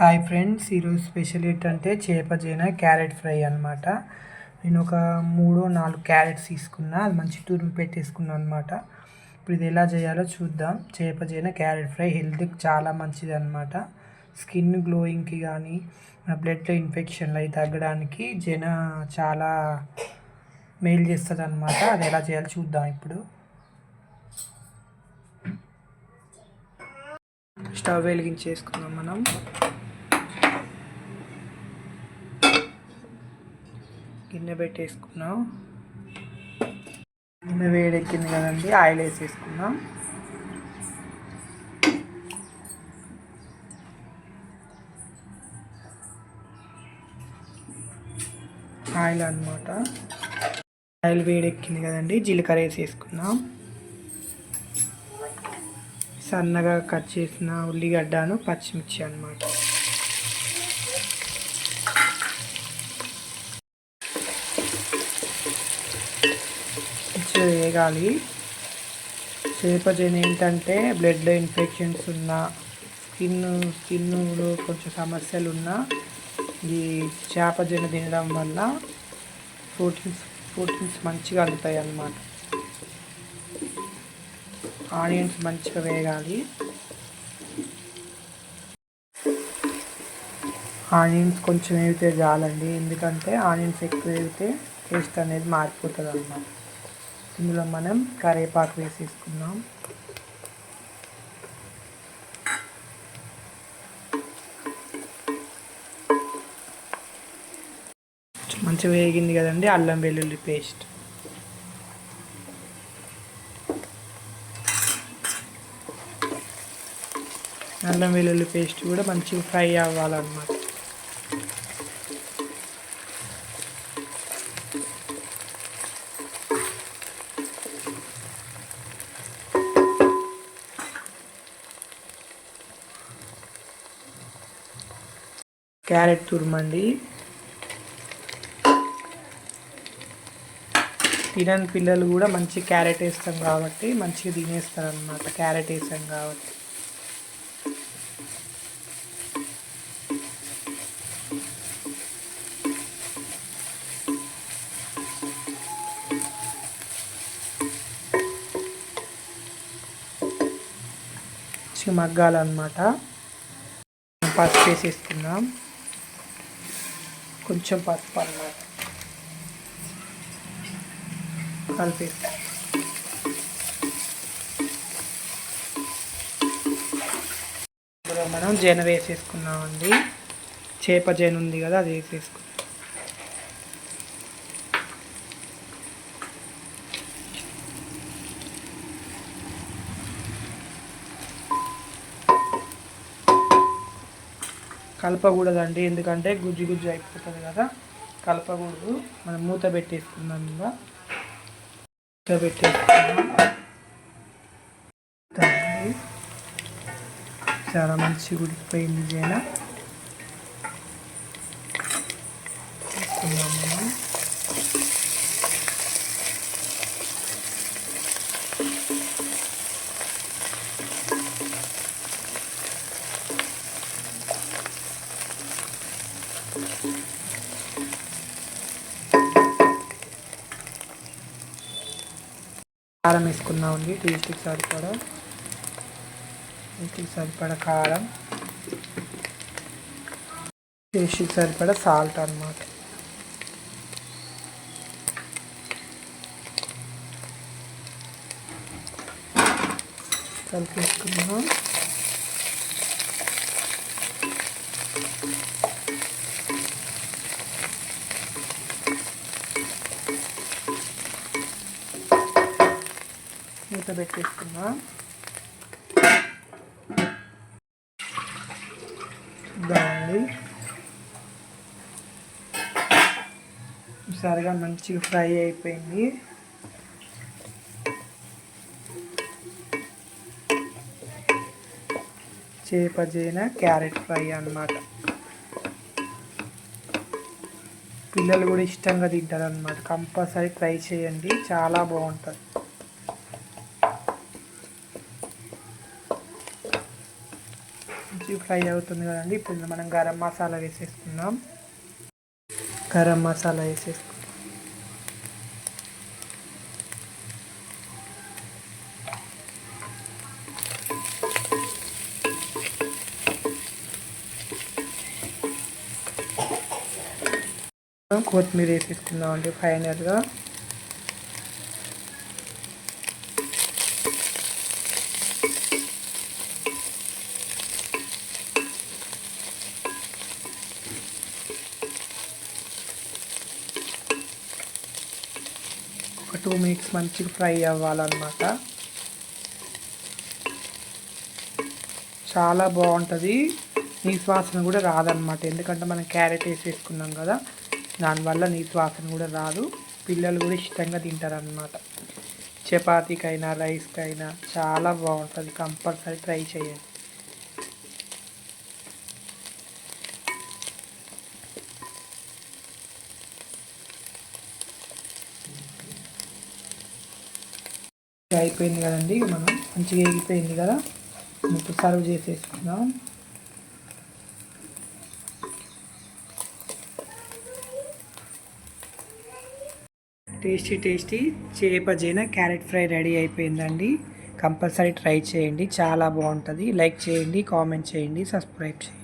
Hi friends ఈరోజు special ఏంటంటే చేపజైన carrot fry అనమాట నేను ఒక మూడో నాలుగు క్యారెట్స్ తీసుకున్నా అది మంచి తురుము పెట్టేసుకున్నాను అనమాట ఇప్పుడు ఇది ఎలా చేయాలో చూద్దాం. చేపజైన క్యారెట్ ఫ్రై హెల్త్కి చాలా మంచిది అనమాట స్కిన్ గ్లోయింగ్కి కానీ మన బ్లడ్లో ఇన్ఫెక్షన్లు అవి తగ్గడానికి జన చాలా మేలు చేస్తుంది అనమాట అది ఎలా చేయాలో చూద్దాం ఇప్పుడు. స్టవ్ వెలిగించేసుకుందాం మనం. గిన్నె పెట్టేసుకున్నాం. గిన్నె వేడెక్కింది కదండి ఆయిల్ వేసేసుకున్నాం. ఆయిల్ అనమాట ఆయిల్ వేడెక్కింది కదండి జీలకర్ర వేసేసుకున్నాం. సన్నగా కట్ చేసిన ఉల్లిగడ్డను పచ్చిమిర్చి అనమాట వేగాలి. చేపజేని ఏంటంటే బ్లడ్లో ఇన్ఫెక్షన్స్ ఉన్న స్కిన్ స్కిన్లో కొంచెం సమస్యలు ఉన్న ఈ చేపజన తినడం వల్ల ప్రోటీన్స్ ప్రోటీన్స్ మంచిగా అందుతాయి అన్నమాట. ఆనియన్స్ మంచిగా వేగాలి. ఆనియన్స్ కొంచెం వేగితే చాలండి. ఎందుకంటే ఆనియన్స్ ఎక్కువ వేగితే టేస్ట్ అనేది మారిపోతుంది అన్నమాట ఇందులో మనం కరివేపాకు వేసేసుకున్నాం మంచిగా వేగింది కదండి అల్లం వెల్లుల్లి పేస్ట్. అల్లం వెల్లుల్లి పేస్ట్ కూడా మంచిగా ఫ్రై అవ్వాలన్నమాట. క్యారెట్ తురమండి. తినని పిల్లలు కూడా మంచి క్యారెట్ వేస్తాం కాబట్టి మంచిగా తినేస్తారు అనమాట క్యారెట్ వేసాం కాబట్టి. మగ్గాలన్నమాట. పసుపు వేసేసుకుందాం కొంచెం పసుపు అన్నమాట. కలిపి మనం జన వేసేసుకున్నామండి. చేప జన ఉంది కదా అది వేసేసుకున్నాం కలపకూడదండి ఎందుకంటే గుజ్జు గుజ్జు అయిపోతుంది కదా. కలపకూడదు. మనం మూత పెట్టేసుకుందాం ఇంకా. మూత పెట్టేసుకుందాం. చాలా మంచి ఉడికిపోయింది జైనా తీసుకుందాం మనం కారం వేసుకున్నామండి టేస్ట్కి సరిపడా టేస్ట్కి సరిపడా కారం. టేస్ట్కి సరిపడా సాల్ట్ అన్నమాట. కలిపేసుకున్నాం మూత దాన్ని సరిగా మంచిగా ఫ్రై అయిపోయింది చేపజైన క్యారెట్ ఫ్రై అన్నమాట పిల్లలు కూడా ఇష్టంగా తింటారు అనమాట కంపల్సరీ ట్రై చేయండి. చాలా బాగుంటుంది. మంచి ఫ్రై అవుతుంది కదండి. ఇప్పుడు మనం గరం మసాలా వేసేసుకుందాం. గరం మసాలా వేసేసుకుందాం. కొత్తిమీర వేసేసుకుందాం అండి ఫైనల్గా. టూ మినిట్స్ మంచిగా ఫ్రై అవ్వాలన్నమాట. చాలా బాగుంటుంది. నీసు వాసన కూడా రాదనమాట ఎందుకంటే మనం క్యారెట్ వేసేసుకున్నాం కదా దానివల్ల నీసు వాసన కూడా రాదు. పిల్లలు కూడా ఇష్టంగా తింటారనమాట చపాతీకైనా రైస్కైనా చాలా బాగుంటుంది. కంపల్సరీ ట్రై చేయండి. అయిపోయింది కదండి మనం. మంచిగా ఎగిపోయింది కదా. ఇప్పుడు సర్వ్ చేసేసుకుందాం. టేస్టీ టేస్టీ చేపజైన క్యారెట్ ఫ్రై రెడీ అయిపోయిందండి. కంపల్సరీ ట్రై చేయండి. చాలా బాగుంటుంది. లైక్ చేయండి కామెంట్ చేయండి సబ్స్క్రైబ్ చేయండి.